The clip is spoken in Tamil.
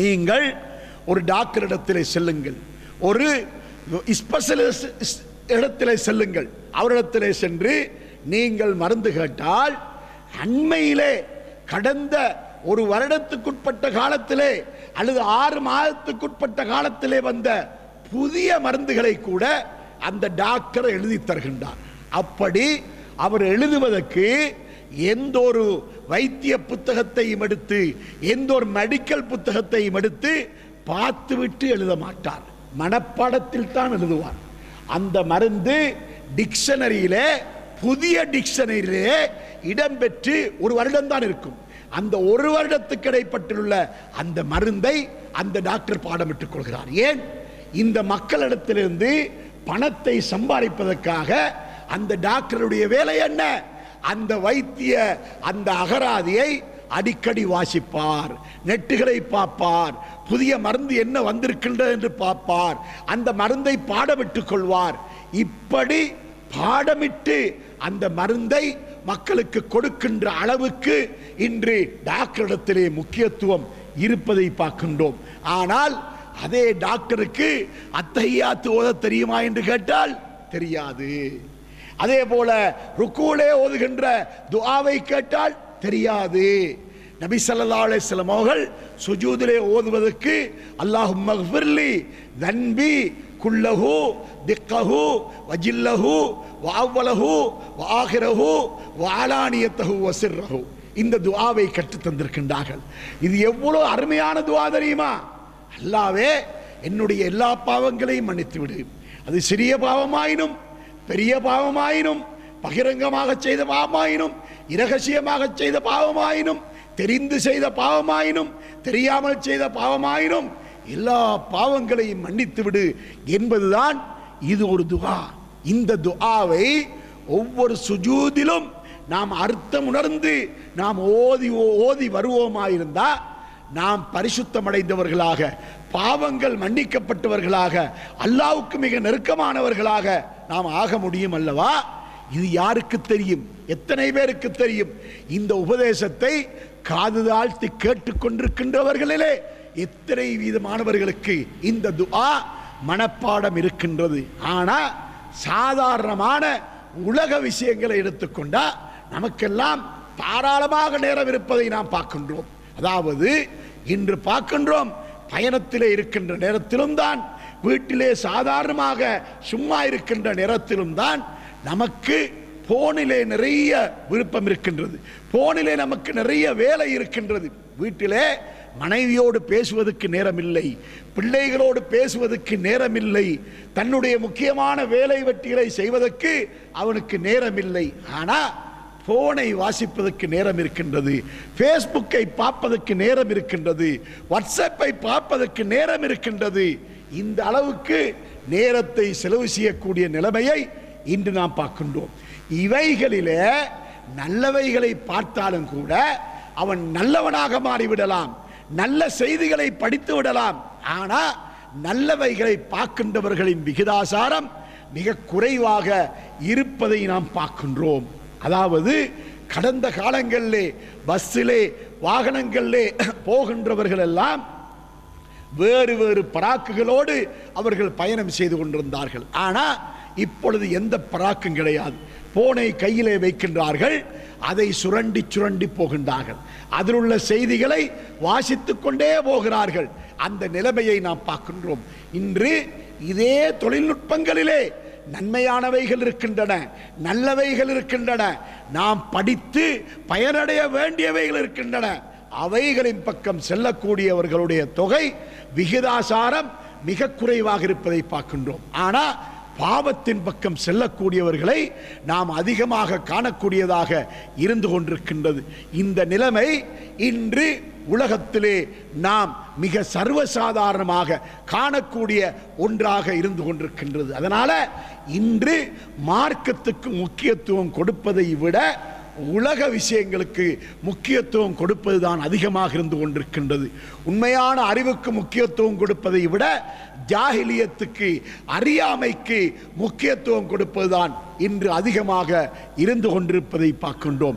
நீங்கள் ஒரு டாக்டரிடத்தில் செல்லுங்கள். ஒரு ஸ்பெஷலிஸ்ட் இடத்திலே செல்லுங்கள். அவரிடத்திலே சென்று நீங்கள் மருந்து கேட்டால் அண்மையிலே கடந்த ஒரு வருடத்துக்குட்பட்ட காலத்திலே அல்லது ஆறு மாதத்துக்குட்பட்ட காலத்திலே வந்த புதிய மருந்துகளை கூட அந்த டாக்டர் எழுதி தருகின்றார். அப்படி அவர் எழுதுவதற்கு எந்த ஒரு வைத்திய புத்தகத்தையும் எடுத்து எந்த ஒரு மெடிக்கல் புத்தகத்தையும் எடுத்து பார்த்துவிட்டு எழுத மாட்டார் மனப்பாடத்தில் தான் எழுதுவார் அந்த மருந்து டிக்ஷனரியிலே புதிய டிக்ஷனரியிலே இடம்பெற்று ஒரு வருடம் தான் இருக்கும். அந்த ஒரு வருடத்துக்கு இடைப்பட்டுள்ள அந்த மருந்தை அந்த டாக்டர் பாடமிட்டுக் கொள்கிறார். ஏன்? இந்த மக்களிடத்திலிருந்து பணத்தை சம்பாதிப்பதற்காக அந்த டாக்டருடைய வேலை என்ன? அந்த வைத்திய அந்த அகராதியை அடிக்கடி வாசிப்பார் நெட்டுகளை பார்ப்பார் புதிய மருந்து என்ன வந்திருக்கின்றது என்று பார்ப்பார் அந்த மருந்தை பாடமிட்டுக் கொள்வார். இப்படி பாடமிட்டு அந்த மருந்தை மக்களுக்கு கொடுக்கின்ற அளவுக்கு இன்று டாக்டரிடத்திலே முக்கியத்துவம் இருப்பதை பார்க்கின்றோம். ஆனால் அதே டாக்டருக்கு அத்தகையாத்து ஓத தெரியுமா என்று கேட்டால் தெரியாது. அதே போல ருக்கூலே ஓதுகின்ற துஆவை கேட்டால் தெரியாது. நபி ஸல்லல்லாஹு அலைஹி அவர்கள் சுஜூதிலே ஓதுவதற்கு அல்லாஹு மக்ஃபிர்லி தன்பி குல்லஹு திக்கஹு வஜில்லஹு வஅவ்வலஹு வாகிரஹு வாலானியத்தஹு வசிர்ரஹு. இந்த துவாவை கற்றுத் தந்திருக்கின்றார்கள். இது எவ்வளோ அருமையான துவா தெரியுமா? அல்லாவே என்னுடைய எல்லா பாவங்களையும் மன்னித்து விடு அது சிறிய பாவமாயினும் பெரிய பாவமாயினும் பகிரங்கமாக செய்த பாவமாயினும் இரகசியமாக செய்த பாவமாயினும் தெரிந்து செய்த பாவமாயினும் தெரியாமல் செய்த பாவமாயினும் எல்லா பாவங்களையும் மன்னித்து விடு என்பதுதான் இது ஒரு துகா. இந்த துஆவை ஒவ்வொரு சுஜூதிலும் நாம் அர்த்தம் உணர்ந்து நாம் ஓதி ஓதி வருவோமாயிருந்தா நாம் பரிசுத்தமடைந்தவர்களாக பாவங்கள் மன்னிக்கப்பட்டவர்களாக அல்லாவுக்கு மிக நெருக்கமானவர்களாக நாம் ஆக முடியும் அல்லவா? இது யாருக்கு தெரியும்? எத்தனை பேருக்கு தெரியும்? இந்த உபதேசத்தை காது தாழ்த்தி கேட்டுக்கொண்டிருக்கின்றவர்களிலே எத்தனை வீதமானவர்களுக்கு இந்த துஆ மனப்பாடம் இருக்கின்றது. ஆனால் சாதாரணமான உலக விஷயங்களை எடுத்துக்கொண்டா நமக்கெல்லாம் தாராளமாக நேரம் இருப்பதை நாம் பார்க்கின்றோம். அதாவது இன்று பார்க்கின்றோம் பயணத்திலே இருக்கின்ற நேரத்திலும் தான் வீட்டிலே சாதாரணமாக சும்மா இருக்கின்ற நேரத்திலும் தான் நமக்கு போனிலே நிறைய விருப்பம் இருக்கின்றது. போனிலே நமக்கு நிறைய வேலை இருக்கின்றது. வீட்டிலே மனைவியோடு பேசுவதற்கு நேரமில்லை. பிள்ளைகளோடு பேசுவதற்கு நேரமில்லை. தன்னுடைய முக்கியமான வேலை வெட்டிகளை செய்வதற்கு அவனுக்கு நேரமில்லை. ஆனால் போனை வாசிப்பதற்கு நேரம் இருக்கின்றது. ஃபேஸ்புக்கை பார்ப்பதற்கு நேரம் இருக்கின்றது. வாட்ஸ்அப்பை பார்ப்பதற்கு நேரம் இருக்கின்றது. இந்த அளவுக்கு நேரத்தை செலவு செய்யக்கூடிய நிலைமையை இன்று நாம் பார்க்கின்றோம். இவைகளிலே நல்லவைகளை பார்த்தாலும் கூட அவன் நல்லவனாக மாறிவிடலாம். நல்ல செய்திகளை படித்து விடலாம். ஆனால் நல்லவைகளை பார்க்கின்றவர்களின் விகிதாசாரம் மிக குறைவாக இருப்பதை நாம் பார்க்கின்றோம். அதாவது கடந்த காலங்களிலே பஸ்ஸிலே வாகனங்களிலே போகின்றவர்கள் எல்லாம் வேறு வேறு பராக்குகளோடு அவர்கள் பயணம் செய்து கொண்டிருந்தார்கள். ஆனால் இப்பொழுது எந்த பராக்கும் கிடையாது. போனை கையிலே வைக்கின்றார்கள் அதை சுரண்டி சுரண்டி போகின்றார்கள். அதில் உள்ள செய்திகளை வாசித்து கொண்டே போகிறார்கள். அந்த நிலைமையை நாம் பார்க்கின்றோம். இன்று இதே தொழில்நுட்பங்களிலே நன்மையானவைகள் இருக்கின்றன நல்லவைகள் இருக்கின்றன. நாம் படித்து பயனடைய வேண்டியவைகள் இருக்கின்றன. அவைகளின் பக்கம் செல்லக்கூடியவர்களுடைய தொகை விகிதாசாரம் மிக குறைவாக இருப்பதை பார்க்கின்றோம். ஆனா பாவத்தின் பக்கம் செல்லக்கூடியவர்களை நாம் அதிகமாக காணக்கூடியதாக இருந்து கொண்டிருக்கின்றது. இந்த நிலைமை இன்று உலகத்திலே நாம் மிக சர்வசாதாரணமாக காணக்கூடிய ஒன்றாக இருந்து கொண்டிருக்கின்றது. அதனால் இன்று மார்க்கத்துக்கு முக்கியத்துவம் கொடுப்பதை விட உலக விஷயங்களுக்கு முக்கியத்துவம் கொடுப்பதுதான் அதிகமாக இருந்து கொண்டிருக்கின்றது. உண்மையான அறிவுக்கு முக்கியத்துவம் கொடுப்பதை விட ஜாகிலியத்துக்கு அறியாமைக்கு முக்கியத்துவம் கொடுப்பதுதான் இன்று அதிகமாக இருந்து கொண்டிருப்பதை பார்க்கின்றோம்.